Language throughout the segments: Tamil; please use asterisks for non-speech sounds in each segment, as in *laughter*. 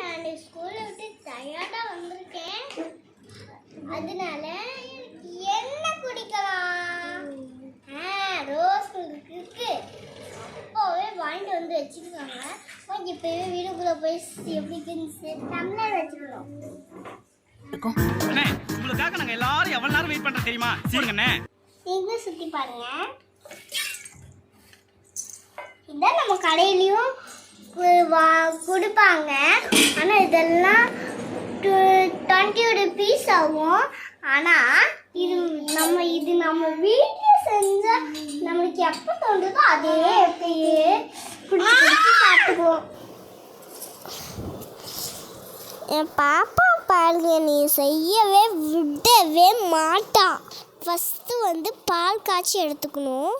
நான் ஸ்கூல்ல விட்டு டயர்டா வந்திருக்கேன். அதனால எனக்கு என்ன குடிக்கலாம் ஆ ரோஸ் மில்க் இருக்கு. அப்போவே வாங்கிட்டு வந்து வச்சிருக்காங்க. ஓகே இப்போவே வீடுக்குள்ள போய் எப்படி டம்ளர் வச்சுக்கிறோம் அண்ணே உங்களுக்காக நாங்க எல்லாரும் எவ்வளவு நேரம் வெயிட் பண்றோம் தெரியுமா? சரிங்க அண்ணே. நீங்க சுத்தி பாருங்க. இதான் நம்ம கடையிலயும் கொடுப்பாங்க. ஆனால் இதெல்லாம் டுவெண்ட்டி ருபீஸ் ஆகும். ஆனால் இது நம்ம இது நம்ம வீட்டில் செஞ்சால் நம்மளுக்கு எப்போ தோணுதோ அதே எப்பயே குடிச்சு சாப்பிட்டுக்குவோம் என் பாப்பா பாருங்க நீ செய்யவே விடவே மாட்டான் ஃபஸ்ட்டு வந்து பால் காய்ச்சி எடுத்துக்கணும்.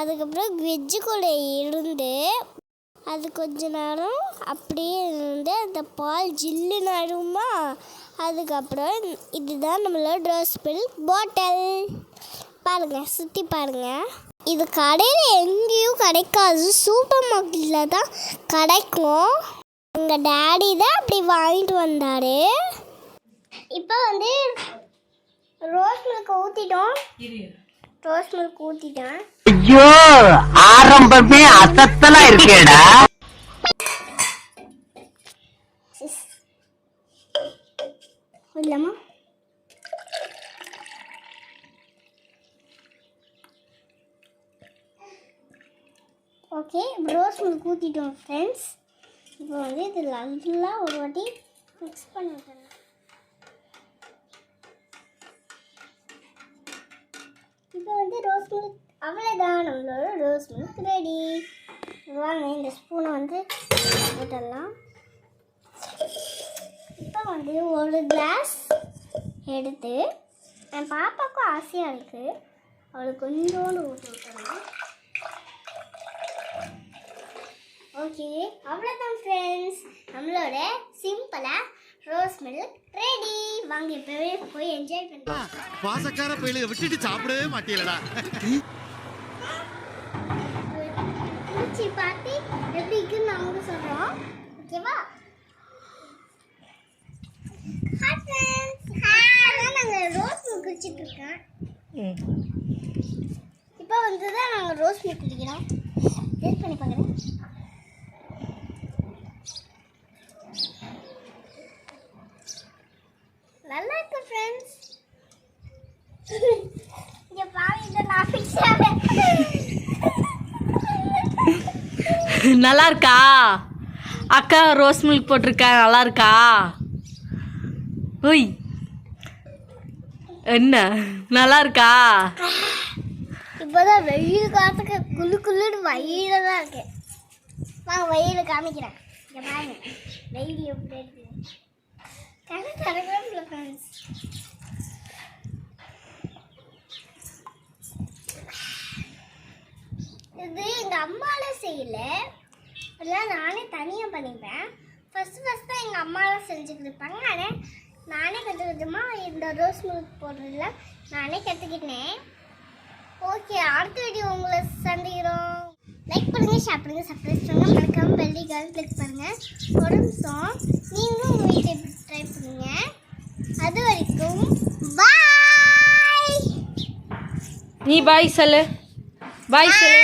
அதுக்கப்புறம் வெஜ்ஜுக்குள்ளே இருந்து அது கொஞ்ச நேரம் அப்படியே இருந்து அந்த பால் ஜில்லுன்னு ஆயிடுமா அதுக்கப்புறம் இதுதான் நம்மளோட ரோஸ் மில்க் பாட்டில் பாருங்கள் சுற்றி பாருங்கள் இது கடையில் எங்கேயும் கிடைக்காது. சூப்பர் மார்க்கெட்டில் தான் கிடைக்கும். எங்கள் டேடி தான் அப்படி வாங்கிட்டு வந்தார். இப்போ வந்து ரோஸ் மில்க் ஊற்றிட்டோம் ரோஸ் மில்க் ஊற்றிட்டேன் ஐயோ ஆரம்பமே அசத்தலா இருக்கேடா. ஓகே ரோஸ் மில்க் ஊற்றிட்டோம் ஃப்ரெண்ட்ஸ் இப்போ வந்து இது நல்லா ஒரு வாட்டி மிக்ஸ் பண்ணி விட்டுறேன் இப்போ வந்து ரோஸ் மில்க் அவ்வளோதான் நம்மளோட ரோஸ் மில்க் ரெடி வாங்க இந்த ஸ்பூனை வந்து போட்டுடலாம். இப்போ வந்து ஒரு கிளாஸ் எடுத்து என் பாப்பாவுக்கும் ஆசையாக இருக்குது அவளுக்கு கொஞ்சோண்டு ஊற்றி விட்டுறலாம் ஓகே அவ்வளோதான் ஃப்ரெண்ட்ஸ் நம்மளோட சிம்பிளாக ரோஸ் மில்க் ரெடி வாங்க இப்போவே போய் என்ஜாய் பண்ணலாம். பாசக்கார பயிலுக விட்டுட்டு சாப்பிடவே மாட்டீங்களடா. குடிச்சு பார்த்து எப்படி இருக்குன்னு நாங்க சொல்கிறோம் ஓகேவா ஹாய் ஃப்ரெண்ட்ஸ் ஹாய் நாங்கள் ரோஸ் மில்க் குடிச்சிட்டு இருக்கோம். இப்போ வந்து தான் நாங்கள் ரோஸ் மில்க் குடிக்கிறோம். டேஸ்ட் பண்ணி பார்க்குறேன் நல்லா இருக்கு ஃப்ரெண்ட்ஸ் இங்கே பாரு இதை நான் ஃபிக்ஸ் ஆகிறேன் *laughs* நல்லா இருக்கா அக்கா ரோஸ் மில்க் போட்டிருக்கா நல்லா இருக்கா ஓய். என்ன? நல்லா இருக்கா இப்போதான் வெயில் காலத்துக்கு குளு குளுன்னு வயிறு தான் இருக்கு. வாங்க வயிறு காமிக்கிறேன். வெயில் எப்படி இருக்கு கணக்கு கணக்கு ஃப்ரெண்ட்ஸ் இது எங்கள் அம்மாலாம் செய்யல. அதெல்லாம் நானே தனியாக பண்ணிப்பேன். ஃபஸ்ட்டு ஃபஸ்ட்டு தான் எங்கள் அம்மாலாம் செஞ்சுக்கிட்டு இருப்பாங்க. ஆனால் நானே கொஞ்சம் கொஞ்சமாக இந்த ரோஸ் மில்க் போடுறதுல நானே கற்றுக்கிட்டேன் ஓகே அடுத்த வீடியோ உங்களை சந்திக்கிறோம். லைக் பண்ணுங்கள் ஷேர் பண்ணுங்கள் சப்ஸ்கிரைப் பண்ணுங்கள் மறக்காமல் பெல் ஐக்கான் கிளிக் பண்ணுங்கள் ஒரு நிமிஷம் நீங்களும் உங்கள் வீட்டை ட்ரை பண்ணுங்க. அது வரைக்கும் பாய் நீ பாய் சொல்லு. பாய் சொல்லு.